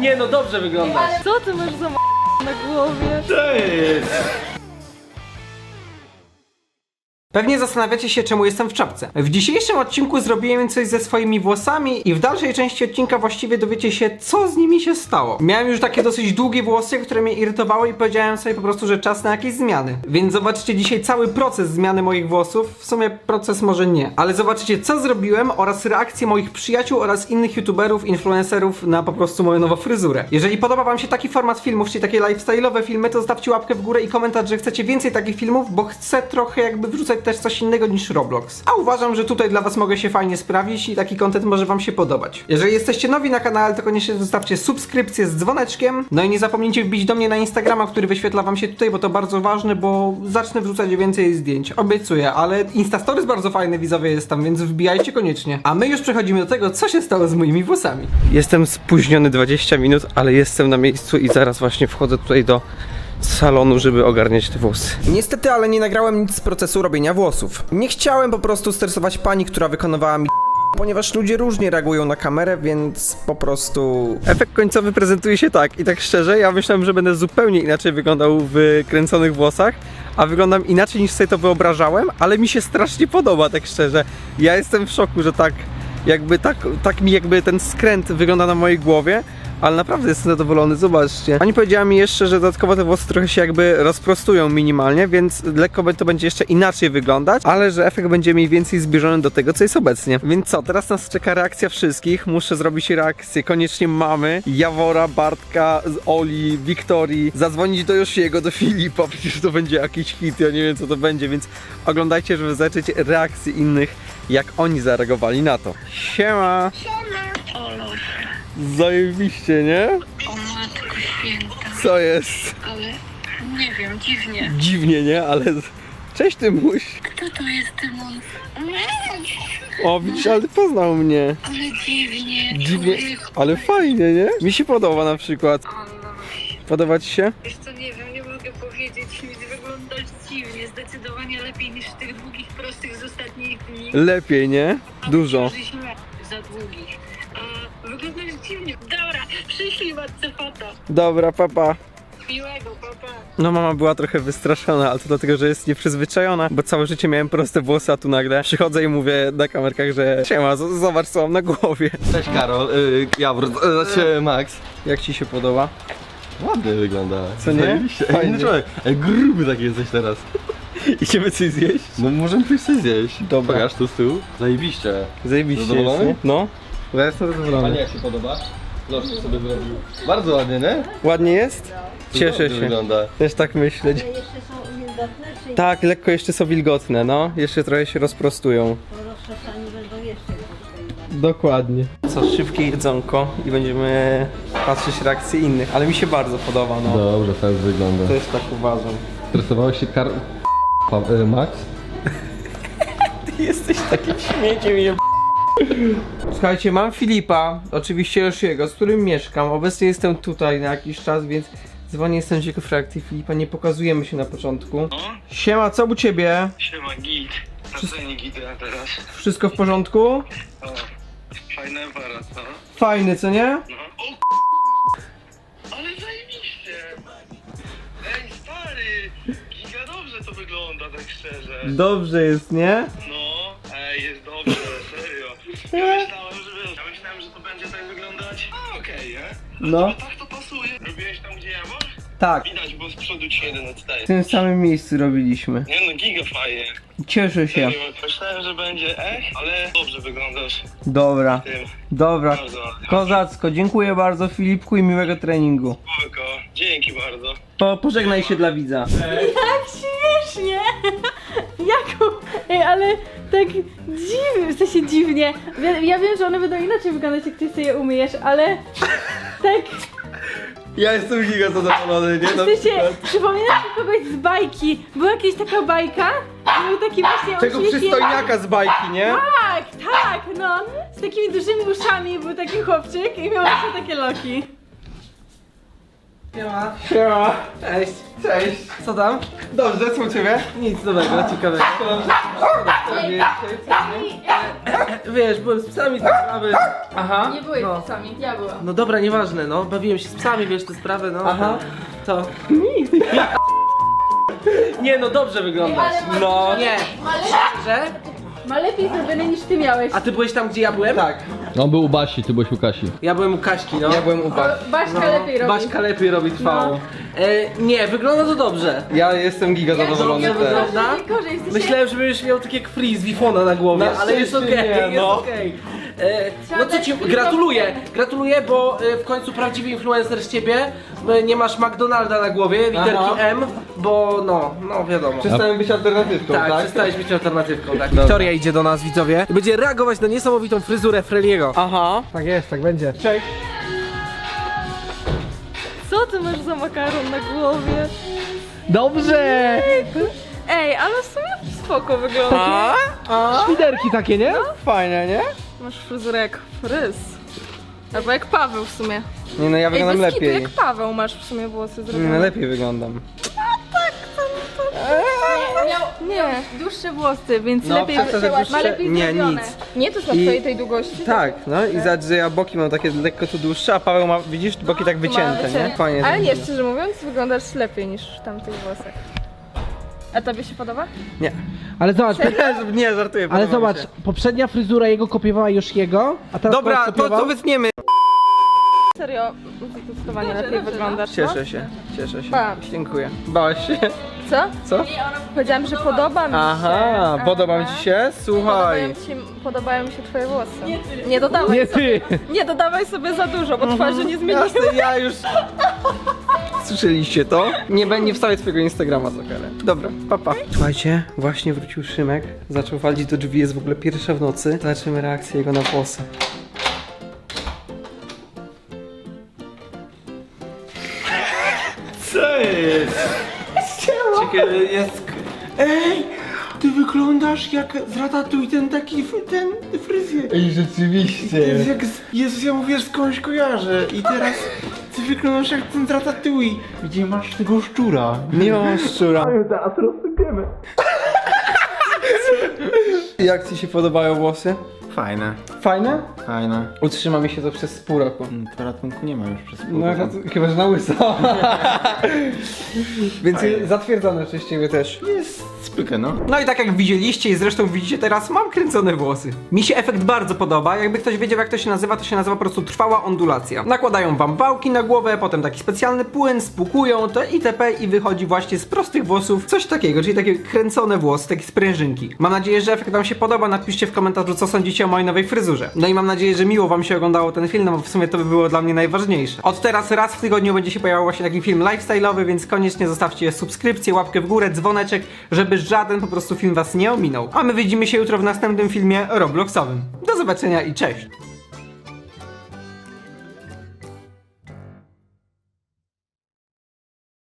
Nie no, dobrze wyglądasz. Co ty masz za m- na głowie? Pewnie zastanawiacie się, czemu jestem w czapce. W dzisiejszym odcinku zrobiłem coś ze swoimi włosami i w dalszej części odcinka właściwie dowiecie się, co z nimi się stało. Miałem już takie dosyć długie włosy, które mnie irytowały i powiedziałem sobie po prostu, że czas na jakieś zmiany. Więc zobaczycie dzisiaj cały proces zmiany moich włosów. W sumie proces może nie, ale zobaczycie, co zrobiłem oraz reakcje moich przyjaciół oraz innych youtuberów, influencerów na po prostu moją nową fryzurę. Jeżeli podoba wam się taki format filmów, czyli takie lifestyle'owe filmy, to zostawcie łapkę w górę i komentarz, że chcecie więcej takich filmów, bo chcę trochę jakby wrzucać też coś innego niż Roblox. A uważam, że tutaj dla was mogę się fajnie sprawić i taki content może wam się podobać. Jeżeli jesteście nowi na kanale, to koniecznie zostawcie subskrypcję z dzwoneczkiem. No i nie zapomnijcie wbić do mnie na Instagrama, który wyświetla wam się tutaj, bo to bardzo ważne, bo zacznę wrzucać więcej zdjęć. Obiecuję, ale Instastories bardzo fajne widzowie jest tam, więc wbijajcie koniecznie. A my już przechodzimy do tego, co się stało z moimi włosami. Jestem spóźniony 20 minut, ale jestem na miejscu i zaraz właśnie wchodzę tutaj do salonu, żeby ogarniać te włosy. Niestety, ale nie nagrałem nic z procesu robienia włosów. Nie chciałem po prostu stresować pani, która wykonywała mi ponieważ ludzie różnie reagują na kamerę, więc po prostu... Efekt końcowy prezentuje się tak i tak szczerze, ja myślałem, że będę zupełnie inaczej wyglądał w kręconych włosach, a wyglądam inaczej niż sobie to wyobrażałem, ale mi się strasznie podoba, tak szczerze. Ja jestem w szoku, że tak jakby tak, tak mi jakby ten skręt wygląda na mojej głowie, ale naprawdę jestem zadowolony, zobaczcie. Pani powiedziała mi jeszcze, że dodatkowo te włosy trochę się jakby rozprostują minimalnie, więc lekko to będzie jeszcze inaczej wyglądać, ale że efekt będzie mniej więcej zbliżony do tego, co jest obecnie. Więc co, teraz nas czeka reakcja wszystkich. Muszę zrobić reakcję koniecznie mamy, Jawora, Bartka, Oli, Wiktorii, zadzwonić do Josiego, do Filipa, przecież to będzie jakiś hit, ja nie wiem co to będzie, więc oglądajcie, żeby zobaczyć reakcje innych, jak oni zareagowali na to. Siema! Zajebiście, nie? O matko święta, Co jest? ale nie wiem, dziwnie. Dziwnie, nie? Ale... Cześć ty muś. Kto to jest Tymon? O, widzisz, ale poznał mnie. Ale dziwnie, Dziwnie, człowieku. ale fajnie, nie? Mi się podoba na przykład. O, no. Podoba ci się? Wiesz co, nie wiem, nie mogę powiedzieć, wyglądasz dziwnie, zdecydowanie lepiej niż w tych długich, prostych z ostatnich dni. Lepiej, nie? Dużo. Źle, za długich. Wyglądasz dziwnie. Dobra, przyszli matce foto. Dobra, papa. Miłego, papa. No mama była trochę wystraszona, ale to dlatego, że jest nieprzyzwyczajona, bo całe życie miałem proste włosy, a tu nagle przychodzę i mówię na kamerkach, że siema, z- zobacz co mam na głowie. Cześć Karol, y, Jawor, y, znaczy Max. Jak ci się podoba? Ładnie wygląda. Co nie? Zajebiście. Fajnie. Fajny człowiek. Ej, gruby taki jesteś teraz. Idziemy coś zjeść? No możemy coś coś zjeść. Dobra. Pokaż tu z tyłu. Zajebiście. Zajebiście Zadowolony? nie? No. Ja jestem zadowolony. jak się podoba? Sobie zrobił. Bardzo ładnie, nie? Ładnie jest? Cieszę się. wygląda. Też tak myślę. jeszcze są wilgotne, czy Tak, lekko jeszcze są wilgotne, no. Jeszcze trochę się rozprostują. po rozczesaniu będą jeszcze? Dokładnie. Co, szybkie jedzonko i będziemy patrzeć reakcje innych, ale mi się bardzo podoba, no. Dobrze, tak wygląda. Też tak uważam. Stresowałeś się. Pa, y, Max? Ty jesteś takim śmieciem je... Słuchajcie, mam Filipa, oczywiście już jego, z którym mieszkam. Obecnie jestem tutaj na jakiś czas, więc dzwonię, jestem ciekaw reakcji Filipa. Nie pokazujemy się na początku. Siema, co u ciebie? Siema git. A co nie git a teraz? Wszystko w porządku? O, fajny aparat, no. Fajny, co nie? no. O Ale zajebiście! Ej stary! Giga dobrze to wygląda, tak szczerze. Dobrze jest, nie? No, ej, jest dobrze. Ja myślałem, że wiesz, ja myślałem, że to będzie tak wyglądać. A okej, nie? No. Ale tak to pasuje. Robiłeś tam gdzie ja mam? Tak, Widać, bo z przodu ci jeden odstaje. w tym samym miejscu robiliśmy. Nie no, giga fajnie. Cieszę się. Serio, myślałem, że będzie eh, ale dobrze wyglądasz Dobra, tym. dobra. Bardzo. Kozacko, dziękuję bardzo Filipku i miłego treningu. Spoko, dzięki bardzo. Po, pożegnaj się dla widza. Tak śmiesznie! Jakub! Ej, ale tak dziwnie, w sensie dziwnie. Ja, ja wiem, że one będą inaczej wyglądać, jak ty sobie je umyjesz, ale tak Ja jestem giga zadowolony, nie? w sensie przypominasz mi kogoś z bajki. Była jakaś taka bajka, i był taki właśnie Tego uśmiechnięty- przystojniaka z bajki, nie? Tak, tak, no. Z takimi dużymi uszami był taki chłopczyk i miał właśnie takie loki. Siema. Siema. Cześć. Cześć. Co tam? Dobrze, co u ciebie? Nic dobrego, ciekawego. Wiesz, byłem z psami te sprawy. Aha. Nie byłeś No. sami, ja byłam. No dobra, nieważne, no. Bawiłem się z psami, wiesz, te sprawy, no. Aha. To. Nie no, dobrze wyglądasz. No. Nie. Że? Ma lepiej zrobione niż ty miałeś. A ty byłeś tam, gdzie ja byłem? Tak. On był u Basi, ty byłeś u Kasi. Ja byłem u Kaśki, no. Ja byłem u O, Basi. Baśka lepiej robi. Baśka lepiej robi trwało. E, nie, wygląda to dobrze. Ja jestem giga zadowolony Ja też. wygląda- gorzej. Myślałem, że będziesz miał takie jak Free z Wifona na głowie, Na ale jest szczęście okej, nie, jest no. okej. E, No co ci, gratuluję, gratuluję, bo e, w końcu prawdziwy influencer z ciebie, e, nie masz McDonalda na głowie, literki Aha. M, bo no, no wiadomo. Przestałem być alternatywką, Tak, tak? przestałeś być alternatywką, tak. Wiktoria idzie do nas, widzowie, i będzie reagować na niesamowitą fryzurę Freliego. Aha. Tak jest, tak będzie. Cześć. Co ty masz za makaron na głowie? Dobrze! Ej, ale w sumie spoko wygląda. A? A? Świderki takie, nie? Fajne, nie? Masz fryzurę jak fryz. Albo jak Paweł w sumie. Nie no, ja Ej, wyglądam bez kitu, lepiej. jak Paweł masz w sumie włosy Nie, zrobione. no, lepiej wyglądam. Nie, dłuższe włosy, więc No, lepiej przez to, że ma dłuższe- lepiej nie, zrobione. nic. Nie, to jest na I- twojej tej długości? Tak, no i zobacz, że ja boki mam takie lekko tu dłuższe, a Paweł ma, widzisz, boki tak wycięte, nie? Fajnie. Ale to nie, wygląda. szczerze mówiąc, wyglądasz lepiej niż w tamtych włosach. A tobie się podoba? Nie. Ale zobacz, nie, żartuję. ale podoba mi zobacz, się. poprzednia fryzura jego kopiowała już jego, a teraz Dobra, to kopiował? co wytniemy. Serio, zdecydowanie lepiej wyglądasz. Cieszę się, cieszę się. Się. Dziękuję. Bałaś się? Co? Co? Powiedziałam, że podoba mi się. Aha, podoba mi ci się? Słuchaj. Podobają, ci, podobają mi się twoje włosy. Nie ty. Nie dodawaj Nie sobie. ty! Nie dodawaj sobie za dużo, bo twarzy nie zmieniło. Jasne, ja już... Słyszeliście to? Nie będzie wstawiać swojego Instagrama za karę. Dobra, papa. Słuchajcie, właśnie wrócił Szymek. Zaczął walić do drzwi, jest w ogóle pierwsza w nocy. Zobaczymy reakcję jego na włosy. Co jest? Ciekawe, jest... Ej! Ty wyglądasz jak z Ratatuj ten taki, ten fryzjer. Ej, rzeczywiście. Jest jak z... Jezus, ja mówię, że skądś kojarzę. I teraz ty wyglądasz jak ten z Ratatuj. Gdzie masz tego szczura? Nie mam szczura. Teraz rozsypiemy. Jak ci się podobają włosy? Fajne, Fajne? fajne. Utrzyma mi się to przez pół roku. To ratunku nie ma już przez pół No roku. chyba, że na łyso. Więc zatwierdzone przez ciebie też. Jest spykę, no. No i tak jak widzieliście i zresztą widzicie teraz, mam kręcone włosy. Mi się efekt bardzo podoba. Jakby ktoś wiedział jak to się nazywa, to się nazywa po prostu trwała ondulacja. Nakładają wam wałki na głowę, potem taki specjalny płyn, spłukują to itp. i wychodzi właśnie z prostych włosów coś takiego, czyli takie kręcone włosy, takie sprężynki. Mam nadzieję, że efekt wam się podoba. Napiszcie w komentarzu, co sądzicie o mojej nowej fryzurze. No i mam nadzieję, że miło wam się oglądało ten film, no bo w sumie to by było dla mnie najważniejsze. Od teraz raz w tygodniu będzie się pojawiał właśnie taki film lifestyle'owy, więc koniecznie zostawcie subskrypcję, łapkę w górę, dzwoneczek, żeby żaden po prostu film was nie ominął. A my widzimy się jutro w następnym filmie Robloxowym. Do zobaczenia i cześć!